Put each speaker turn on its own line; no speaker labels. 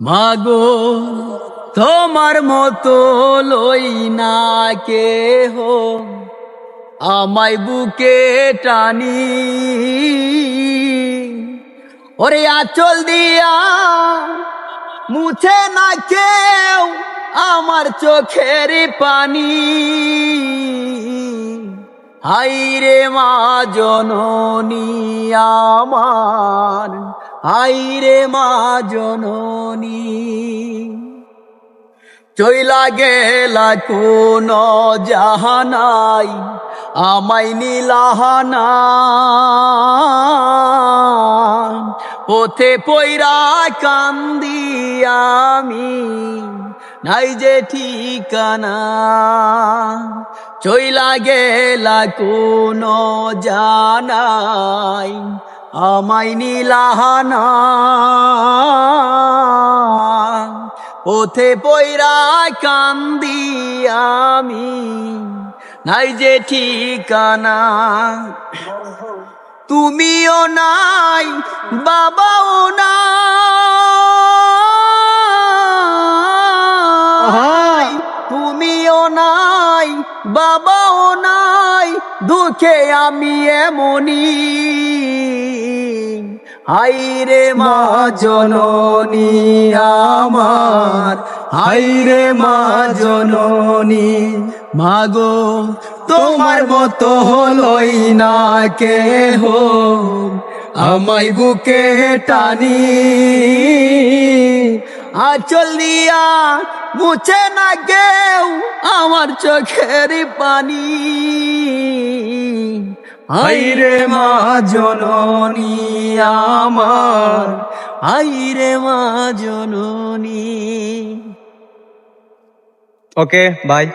মাগো, তোমার মতো লই না কে হো আমায় বুকে টানি। ওরে আচল দিয়া মুছে না কেউ আমার চোখের পানি। হাই রে মা জননী আমার হাই রে মা জননী। চইলা গেলা কোন জাহানাই আমাই নীলাহানা। পথে পৈরা কান্দি আমি, নাই যে ঠিকানা। চইলা গেলা কোন জানাই আমাই নীলাহানা পথে পৈরা কান্দি আমি, নাই যে ঠিকানা। তুমিও নাই বাবাও নাই। তুমিও নাই বাবাও নাই দুঃখে আমি এমনি হাই রে মা জননী আমার হাই রে মা জননী মাগো, তোমার মতো হলই না কে হো আমায় বুকে টানি, আচল দিয়া মুছে না কেউ আমার চোখের পানি। হাই রে মা জননী আমার হাই রে মা জননী।
Okay bye